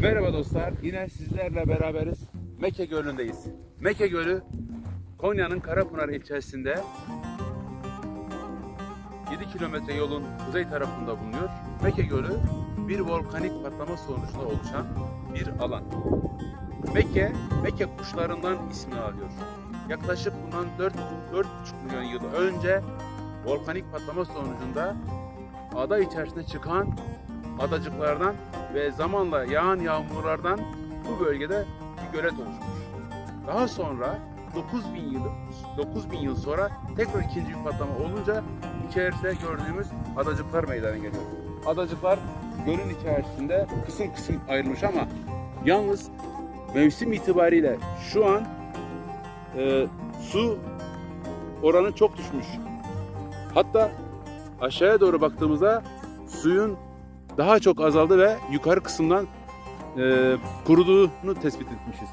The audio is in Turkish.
Merhaba dostlar. Yine sizlerle beraberiz. Meke Gölü'ndeyiz. Meke Gölü Konya'nın Karapınar ilçesinde 7 kilometre yolun kuzey tarafında bulunuyor. Meke Gölü bir volkanik patlama sonucunda oluşan bir alan. Meke, Meke kuşlarından ismini alıyor. Yaklaşık bundan 4 4,5 milyon yıl önce volkanik patlama sonucunda ada içerisinde çıkan adacıklardan ve zamanla yağan yağmurlardan bu bölgede bir gölet oluşmuş. Daha sonra 9000 yıl 9000 yıl sonra tekrar ikinci bir patlama olunca içerisinde gördüğümüz adacıklar meydana geliyor. Adacıklar gölün içerisinde kısım kısım ayrılmış ama yalnız mevsim itibariyle şu an e, su oranı çok düşmüş. Hatta aşağıya doğru baktığımızda suyun daha çok azaldı ve yukarı kısımdan e, kuruduğunu tespit etmişiz.